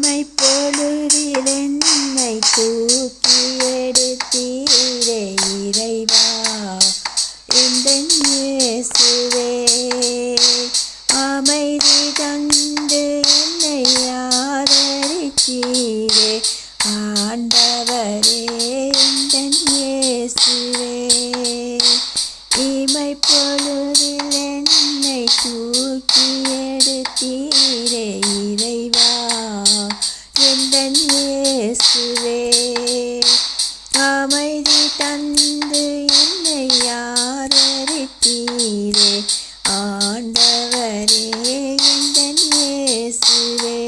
உம்மை பொழுதில் என்னை தூக்கி எடுத்தீரே இறைவா. எந்தன் இயேசுவே அமைதி தந்து என்னை ஆதரித்தீரே ஆண்டவரே எந்தன் இயேசுவே. ஆண்டவரே அமைதி தந்து என்னை ஆதரித்தீரே ஆண்டவரே எந்தன் இயேசுவே.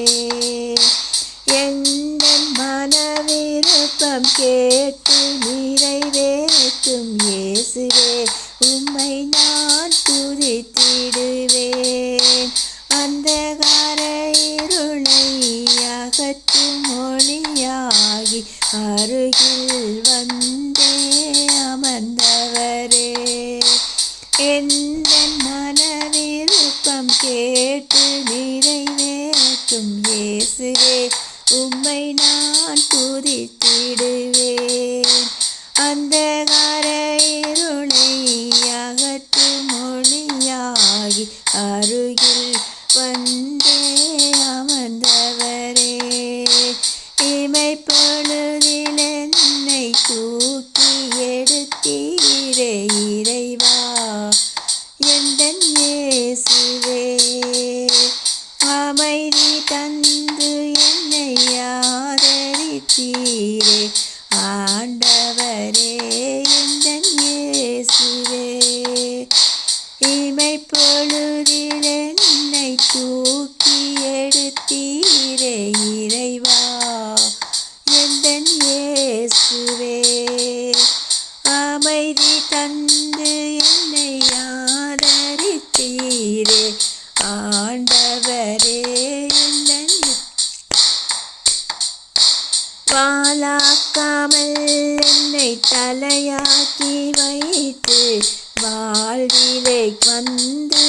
எந்தன் மனவிருப்பம் கேட்டு நிறைவேற்றும் இயேசுவே. உம்மை நான் துதித்து வந்தே அமர்ந்தவரே எந்த மனவிருப்பம் கேட்டு நிறைவேற்றும் இயேசுவே உம்மை நான் துதித்திடுவேன். அந்த இருளை அகற்று மொழியாகி அருகில் வந்தே அமர்ந்தவரே. இமை ஆண்டவரே எந்தன் இயேசுவே இமை பொழுதில் என்னை தூக்கி தலையாக்கி வைத்து வாழ்விலை வந்து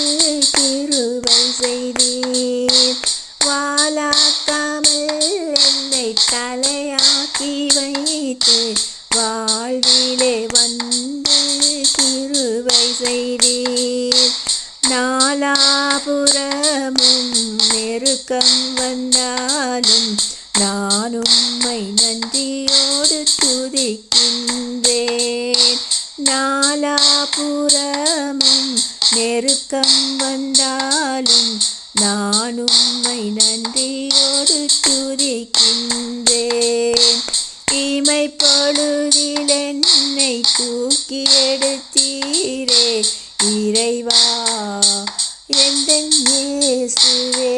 திருவை செய்தீர். வாழாக்காமல் என்னை தலையாக்கி வைத்து வாழ்விலே வந்து திருவை செய்தீர். நாலாபுரமும் நெருக்கம் வந்தாலும் நான் உம்மை நன்றியோடு துதிக்கின் நாலாபுரமும் நெருக்கம் வந்தாலும் நான் உம்மை நன்றியோடு துதிக்கின்றேன். இமை பொழுதில் என்னை தூக்கி எடுத்தீரே இறைவா எந்தன் இயேசுவே.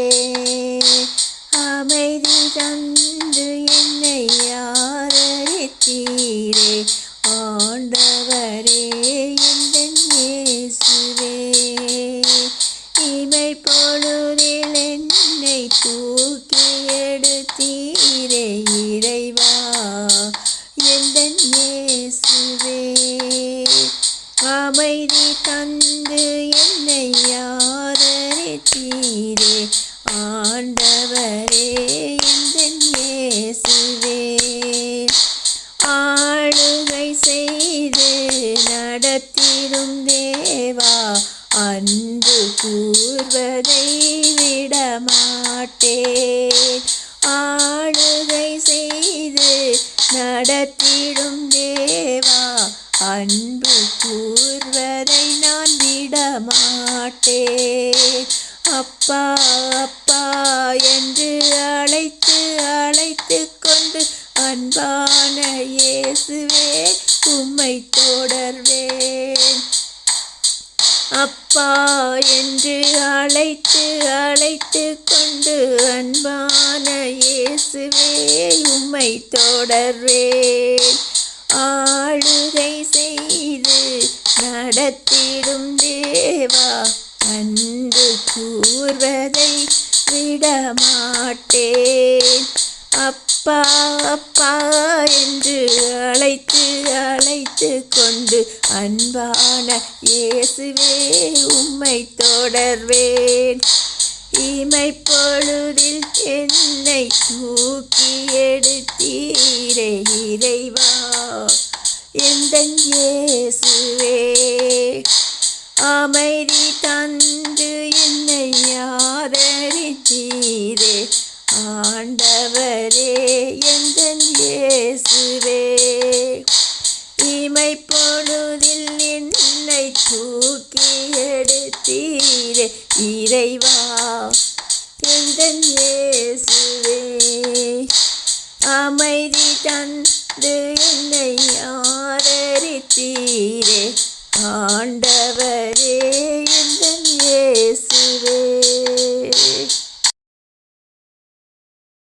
அமைதி தந்து என் பொழுதில் என்னை தூக்கி எடுத்தீரே இறைவா எந்தன் ஏசுவே அமைதி தந்து என்னையா விடமாட்டேன் ஆளுகை செய்து நடத்திடும் தேவா அன்பு கூர்வதை நான் விடமாட்டேன். அப்பா அப்பா என்று அழைத்து அழைத்து கொண்டு அன்பான இயேசுவே உம்மை தொடர்வேன். அப்பா என்று அழைத்து அழைத்து கொண்டு அன்பான இயேசுவே உம்மை தொடர்வேன். ஆளுகை செய்து நடத்திடும் தேவா அன்பு கூறுவதை விடமாட்டேன். அப் அப்பா அப்பா என்று அழைத்து அழைத்து கொண்டு அன்பான இயேசுவே உம்மை தொடர்வேன். இமை பொழுதில் என்னை தூக்கி எடுத்தீரே இறைவா எந்த இயேசுவே. அமைதி தந்து என்னை ஆதரித்தீரே பொழுதில் என்னை தூக்கி எடுத்தீரே இறைவா எந்தன் இயேசுவே. அமைதி தந்து என்னை ஆதரித்தீரே ஆண்டவரே எந்தன் இயேசுவே.